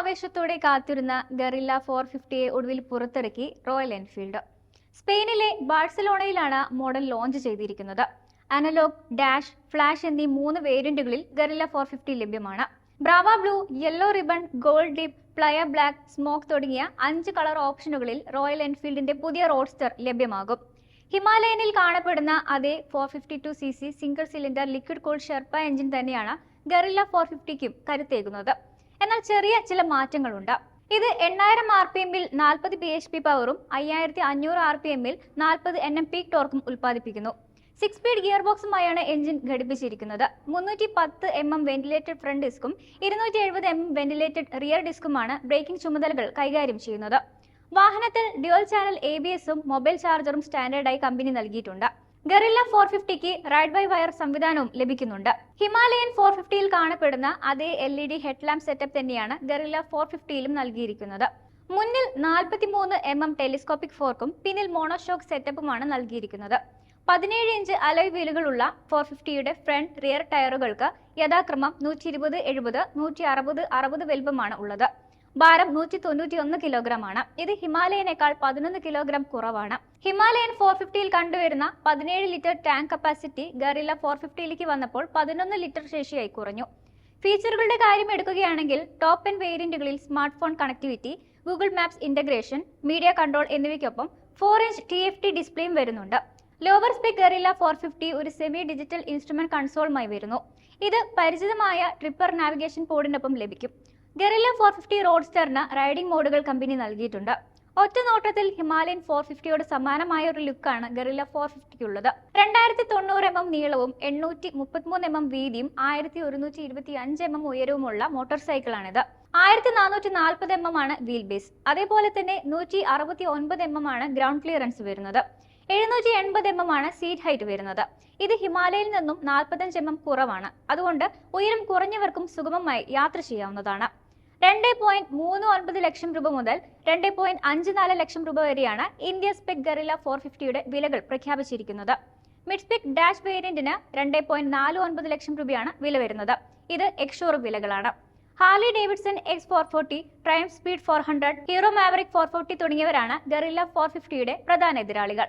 ആവേശത്തോടെ കാത്തിരുന്ന guerrilla four ഫിഫ്റ്റിയെ ഒടുവിൽ പുറത്തിറക്കി റോയൽ എൻഫീൽഡ്. സ്പെയിനിലെ ബാഴ്സലോണയിലാണ് മോഡൽ ലോഞ്ച് ചെയ്തിരിക്കുന്നത്. അനലോഗ് ഡാഷ് ഫ്ലാഷ് എന്നീ മൂന്ന് വേരിയന്റുകളിൽ ഗറില്ല ഫോർ ഫിഫ്റ്റി ലഭ്യമാണ്. Brava blue yellow ribbon gold dip playa black smoke തുടങ്ങിയ അഞ്ച് കളർ ഓപ്ഷനുകളിൽ റോയൽ എൻഫീൽഡിന്റെ പുതിയ റോഡ്സ്റ്റർ ലഭ്യമാകും. ഹിമാലയനിൽ കാണപ്പെടുന്ന അതേ four fifty two C C single cylinder liquid cool Sherpa engine തന്നെയാണ് ഗറില്ല ഫോർ ഫിഫ്റ്റിക്കും കരുത്തേകുന്നത്. എന്നാൽ ചെറിയ ചില മാറ്റങ്ങളുണ്ട്. ഇത് എണ്ണായിരം ആർ പി എമ്മിൽ നാൽപ്പത് ബി എച്ച് പി പവറും അയ്യായിരത്തി അഞ്ഞൂറ് ആർ പി എമ്മിൽ നാൽപ്പത് എൻ എം പി ടോർക്കും ഉൽപ്പാദിപ്പിക്കുന്നു. സിക്സ് സ്പീഡ് ഗിയർ ബോക്സുമായാണ് എഞ്ചിൻ ഘടിപ്പിച്ചിരിക്കുന്നത്. മുന്നൂറ്റി പത്ത് എം എം വെന്റിലേറ്റഡ് ഫ്രണ്ട് ഡിസ്കും ഇരുന്നൂറ്റി എഴുപത് എം എം വെന്റിലേറ്റഡ് റിയർ ഡിസ്കുമാണ് ബ്രേക്കിംഗ് ചുമതലകൾ കൈകാര്യം ചെയ്യുന്നത്. വാഹനത്തിൽ ഡ്യുവൽ ചാനൽ എ ബി എസും മൊബൈൽ ചാർജറും സ്റ്റാൻഡേർഡായി കമ്പനി നൽകിയിട്ടുണ്ട്. ഗറില്ല ഫോർ ഫിഫ്റ്റിക്ക് റൈഡ് ബൈ വയർ സംവിധാനവും ലഭിക്കുന്നുണ്ട്. ഹിമാലയൻ ഫോർ ഫിഫ്റ്റിയിൽ കാണപ്പെടുന്ന അതേ L E D headlamp setup തന്നെയാണ് ഗറില്ല ഫോർ ഫിഫ്റ്റിയിലും നൽകിയിരിക്കുന്നത്. മുന്നിൽ നാൽപ്പത്തി മൂന്ന് എം എം ടെലിസ്കോപ്പിക് ഫോർക്കും പിന്നിൽ മോണോഷോക്ക് സെറ്റപ്പുമാണ് നൽകിയിരിക്കുന്നത്. പതിനേഴ് ഇഞ്ച് അലോയ് വീലുകളുള്ള ഫോർ ഫിഫ്റ്റിയുടെ ഫ്രണ്ട് റിയർ ടയറുകൾക്ക് യഥാക്രമം നൂറ്റി ഇരുപത് എഴുപത് നൂറ്റി അറുപത് അറുപത് വലുപ്പമാണ് ഉള്ളത്. ഭാരം നൂറ്റി തൊണ്ണൂറ്റി ഒന്ന് കിലോഗ്രാം ആണ് ഇത് ഹിമാലയനേക്കാൾ പതിനൊന്ന് കിലോഗ്രാം കുറവാണ്. ഹിമാലയൻ ഫോർ ഫിഫ്റ്റിയിൽ കണ്ടുവരുന്ന പതിനേഴ് litre tank capacity Guerrilla four ഫിഫ്റ്റിയിലേക്ക് വന്നപ്പോൾ പതിനൊന്ന് ലിറ്റർ ശേഷിയായി കുറഞ്ഞു. ഫീച്ചറുകളുടെ കാര്യം എടുക്കുകയാണെങ്കിൽ top N വേരിയന്റുകളിൽ smartphone connectivity Google Maps integration media control എന്നിവയ്ക്കൊപ്പം four inch T F T ഡിസ്പ്ലേയും വരുന്നുണ്ട്. Lower spec Guerrilla four fifty ഒരു സെമി ഡിജിറ്റൽ ഇൻസ്ട്രുമെന്റ് കൺസോളുമായി വരുന്നു. ഇത് പരിചിതമായ ട്രിപ്പർ നാവിഗേഷൻ ബോർഡിനൊപ്പം ലഭിക്കും. ഗറില്ല ഫോർ ഫിഫ്റ്റി റോഡ്സ്റ്ററിന് റൈഡിംഗ് മോഡുകൾ കമ്പനി നൽകിയിട്ടുണ്ട്. ഒറ്റ നോട്ടത്തിൽ ഹിമാലയൻ ഫോർ ഫിഫ്റ്റിയോട് സമാനമായ ഒരു ലുക്കാണ് ഗറില്ല ഫോർ ഫിഫ്റ്റിക്കുള്ളത് രണ്ടായിരത്തി തൊണ്ണൂറ് എം എം നീളവും എണ്ണൂറ്റി മുപ്പത്തിമൂന്ന് എം എം വീതിയും ആയിരത്തി ഒരുന്നൂറ്റി ഇരുപത്തി അഞ്ച് എം എം ഉയരവുമുള്ള മോട്ടോർ സൈക്കിളാണിത് ആയിരത്തി നാനൂറ്റി നാൽപ്പത് എം എം ആണ് വീൽ ബേസ് അതേപോലെ തന്നെ നൂറ്റി അറുപത്തി ഒൻപത് എം എം ആണ് ഗ്രൗണ്ട് ക്ലിയറൻസ് വരുന്നത്. എഴുന്നൂറ്റി എൺപത് എം എം ആണ് സീറ്റ് ഹൈറ്റ് വരുന്നത്. ഇത് ഹിമാലയയിൽ നിന്നും നാൽപ്പത്തഞ്ച് എം എം കുറവാണ്. അതുകൊണ്ട് ഉയരം കുറഞ്ഞവർക്കും സുഗമമായി യാത്ര ചെയ്യാവുന്നതാണ്. രണ്ട് പോയിന്റ് മൂന്ന് ഒൻപത് ലക്ഷം രൂപ മുതൽ രണ്ട് പോയിന്റ് അഞ്ച് നാല് ലക്ഷം രൂപ വരെയാണ് ഇന്ത്യ സ്പെക് ഗറില്ല ഫോർ ഫിഫ്റ്റിയുടെ വിലകൾ പ്രഖ്യാപിച്ചിരിക്കുന്നത്. മിഡ് സ്പെക് ഡാഷ് വേരിയന്റിന് രണ്ട് പോയിന്റ് നാല് ഒൻപത് ലക്ഷം രൂപയാണ് വില വരുന്നത്. ഇത് ex showroom വിലകളാണ്. Harley Davidson X four forty Triumph speed four hundred Hero Maverick four forty തുടങ്ങിയവരാണ് ഗറില്ല ഫോർ ഫിഫ്റ്റിയുടെ പ്രധാന എതിരാളികൾ.